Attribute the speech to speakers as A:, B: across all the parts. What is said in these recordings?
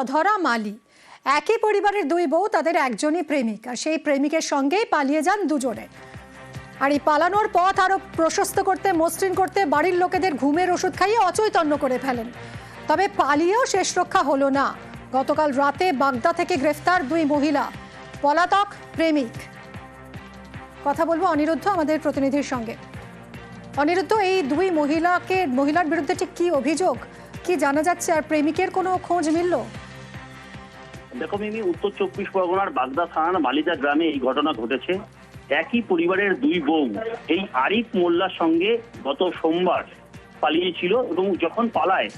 A: অধরা মালি। একই পরিবারের দুই বউ, তাদের একজনই প্রেমিক। আর সেই প্রেমিকের সঙ্গেই পালিয়ে যান দুজনে। আর এই পালানোর পথ আরও প্রশস্ত করতে, মসৃণ করতে বাড়ির লোকেদের ঘুমের ওষুধ খাইয়ে অচৈতন্য করে ফেলেন। তবে পালিয়েও শেষ রক্ষা হলো না। গতকাল রাতে বাগদা থেকে গ্রেফতার দুই মহিলা, পলাতক প্রেমিক। কথা বলব অনিরুদ্ধ, আমাদের প্রতিনিধির সঙ্গে। অনিরুদ্ধ, এই দুই মহিলাকে, মহিলার বিরুদ্ধে ঠিক কি অভিযোগ? কি জানা যাচ্ছে? আর প্রেমিকের কোনো খোঁজ মিলল?
B: দেখো মিমি, উত্তর চব্বিশ পরগনার বাগদা থানার মালিদা গ্রামে এই ঘটনা ঘটেছে। একই পরিবারের দুই বউ, এই আরিফ মোল্লার সঙ্গে গত সোমবার পালিয়েছিল এবং যখন পালায়,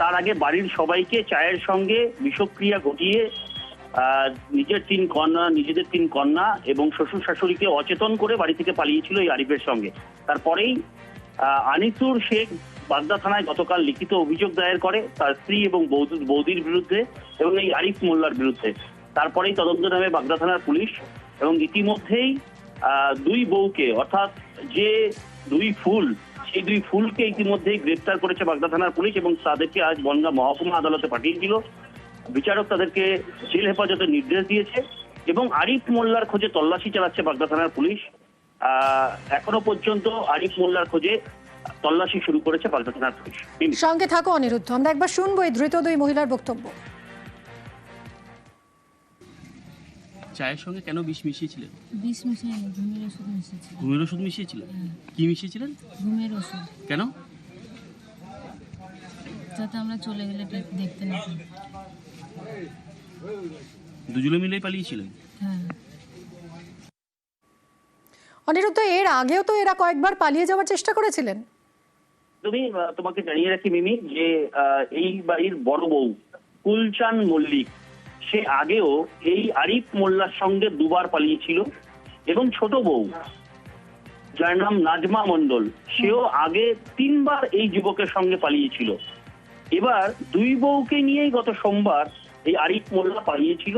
B: তার আগে বাড়ির সবাইকে চায়ের সঙ্গে বিষক্রিয়া ঘটিয়ে নিজের তিন কন্যা, নিজেদের তিন কন্যা এবং শ্বশুর শাশুড়িকে অচেতন করে বাড়ি থেকে পালিয়েছিল এই আরিফের সঙ্গে। তারপরেই আনিসুর শেখ বাগদা থানায় গতকাল লিখিত অভিযোগ দায়ের করে তার স্ত্রী এবং বৌদি- বৌদির বিরুদ্ধে এবং এই আরিফ মোল্লার বিরুদ্ধে। তারপরেই তদন্ত নামে বাগদা থানার পুলিশ এবং ইতিমধ্যেই দুই বউকে, অর্থাৎ যে দুই ফুল, সেই দুই ফুলকে ইতিমধ্যেই গ্রেপ্তার করেছে বাগদা থানার পুলিশ এবং তাদেরকে আজ বনগা মহকুমা আদালতে পাঠিয়েছিল বিচারক তাদেরকে জেল হেফাজতের নির্দেশ দিয়েছে এবং আরিফ মোল্লার খোঁজে তল্লাশি চালাচ্ছে বাগদা থানার পুলিশ। এখনও পর্যন্ত আরিফ মোল্লার খোঁজে তল্লাশি শুরু করেছে বাগদা থানার পুলিশ।
A: সঙ্গে থাকো অনিরুদ্ধ আমরা একবার শুনব এই ধৃত দুই মহিলার বক্তব্য।
C: চায়ের সঙ্গে কেন বিষ মিশিয়েছিলেন?
D: বিষ মিশাইনি ঘুমের ওষুধ মিশিয়েছি
C: ঘুমের ওষুধ মিশিয়েছিলেন? কি মিশিয়েছিলেন?
D: ঘুমের ওষুধ।
C: কেন?
D: যাতে আমরা চলে গেলে দেখতে না
C: দুজনে মিলেই পালিয়েছিলেন?
D: হ্যাঁ।
A: অনিরুদ্ধ, এর আগেও তো এরা কয়েকবার পালিয়ে যাওয়ার চেষ্টা করেছিলেন।
B: তুমি তোমাকে জানিয়ে রাখি, মিমি, যে এই বাড়ির বড় বউ, কুলচান মল্লিক, সে আগেও এই আরিফ মোল্লার সঙ্গে দুবার পালিয়েছিল, এবং ছোট বউ, যার নাম নাজমা মন্ডল সেও আগে তিনবার এই যুবকের সঙ্গে পালিয়েছিল। এবার দুই বউকে নিয়েই গত সোমবার এই আরিফ মোল্লা পালিয়েছিল,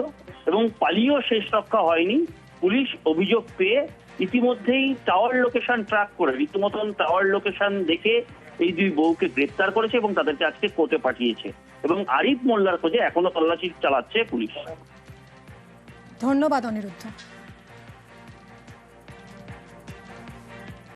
B: এবং পালিয়েও শেষ রক্ষা হয়নি। পুলিশ অভিযোগ পেয়ে ইতিমধ্যেই টাওয়ার লোকেশন ট্র্যাক করে, রীতিমতন টাওয়ার লোকেশন দেখে এই দুই বউকে গ্রেপ্তার করেছে এবং তাদেরকে আজকে কোর্টে পাঠিয়েছে। এবং আরিফ মোল্লার খোঁজে এখনও তল্লাশি চালাচ্ছে পুলিশ।
A: ধন্যবাদ অনিরুদ্ধ।